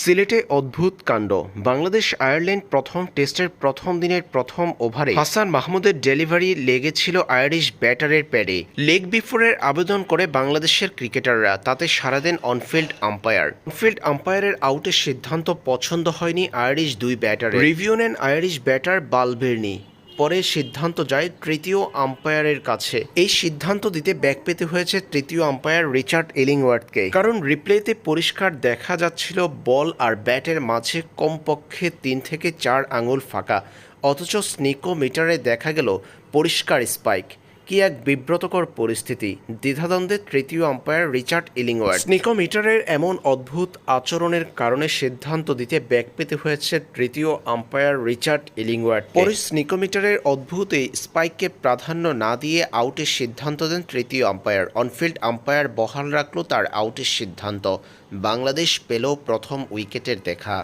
সিলেটে অদ্ভুত কাণ্ড। বাংলাদেশ আয়ারল্যান্ড প্রথম টেস্টের প্রথম দিনের প্রথম ওভারে হাসান মাহমুদের ডেলিভারি লেগেছিল আয়ারিশ ব্যাটারের প্যাডে। লেগ বিফোরের আবেদন করে বাংলাদেশের ক্রিকেটাররা, তাতে সারা দেন অনফিল্ড আম্পায়ার। অনফিল্ড আম্পায়ারের আউটের সিদ্ধান্ত পছন্দ হয়নি আয়ারিশ দুই ব্যাটারে রিভিউ নেন আয়ারিশ ব্যাটার বালবের্নি পরে সিদ্ধান্ত যায় তৃতীয় আম্পায়ারের কাছে। এই সিদ্ধান্ত দিতে ব্যাক পেতে হয়েছে তৃতীয় আম্পায়ার রিচার্ড এলিংওয়ার্থকে। কারণ রিপ্লেতে পরিষ্কার দেখা যাচ্ছিল বল আর ব্যাটের মাঝে কমপক্ষে তিন থেকে চার আঙুল ফাঁকা। অথচ স্নিকোমিটারে দেখা গেল পরিষ্কার স্পাইক। কি এক বিব্রতকর পরিস্থিতি? দ্বিধাদ্বন্দ্বে তৃতীয় আম্পায়ার রিচার্ড ইলিংওয়ার্ড। স্নিকোমিটারের এমন অদ্ভুত আচরণের কারণে সিদ্ধান্ত দিতে ব্যাক পেতে হয়েছে তৃতীয় আম্পায়ার রিচার্ড ইলিংওয়ার্ড পরে স্নিকোমিটারের অদ্ভুত এই স্পাইককে প্রাধান্য না দিয়ে আউটের সিদ্ধান্ত দেন তৃতীয় আম্পায়ার। অনফিল্ড আম্পায়ার বহাল রাখল তার আউটের সিদ্ধান্ত। বাংলাদেশ পেল প্রথম উইকেটের দেখা।